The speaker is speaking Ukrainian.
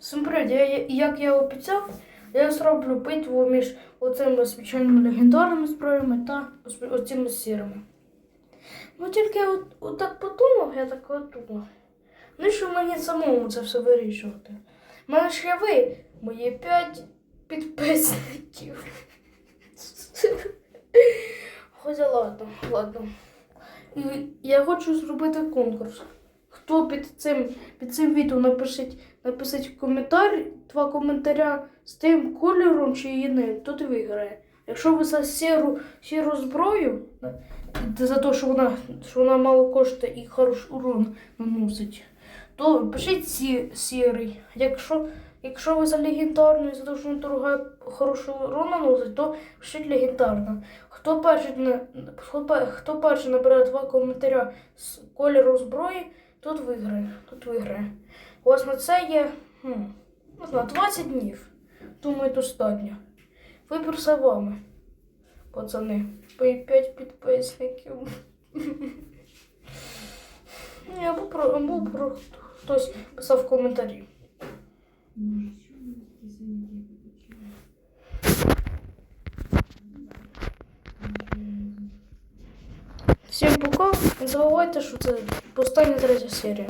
Привіт. Я, як я обіцяв, я зроблю битву між оцими звичайними легендарними зброями та оцими сірими. Ну тільки я от, от так подумав, я так от. Ну що мені самому це все вирішувати? У мене ж є ви, мої п'ять підписників. Хоча ладно, ладно. Я хочу зробити конкурс. Хто під цим, під цим відео напишіть, напишіть коментар, два коментаря з тим кольором чи тот і виграє. Якщо ви за сіру, сіру зброю, за те, що вона, що вона мало коштує і хороший урон наносить, то пишіть сі, сірий. Якщо, якщо ви за легендарну і за те, що вона дорога хороший урон наносить, то пишіть легендарна. Хто перший, хто, хто перший набере два коментаря з кольору зброї, Тут виграє, тут виграє. Вас на це є хм, не знаю, 20 днів. Думаю, достатньо. Вибір за вами, пацани. Мої 5 підписників. Або про, або про хтось писав в коментарі. Всім пока. Не забувайте, що це остання третя серія.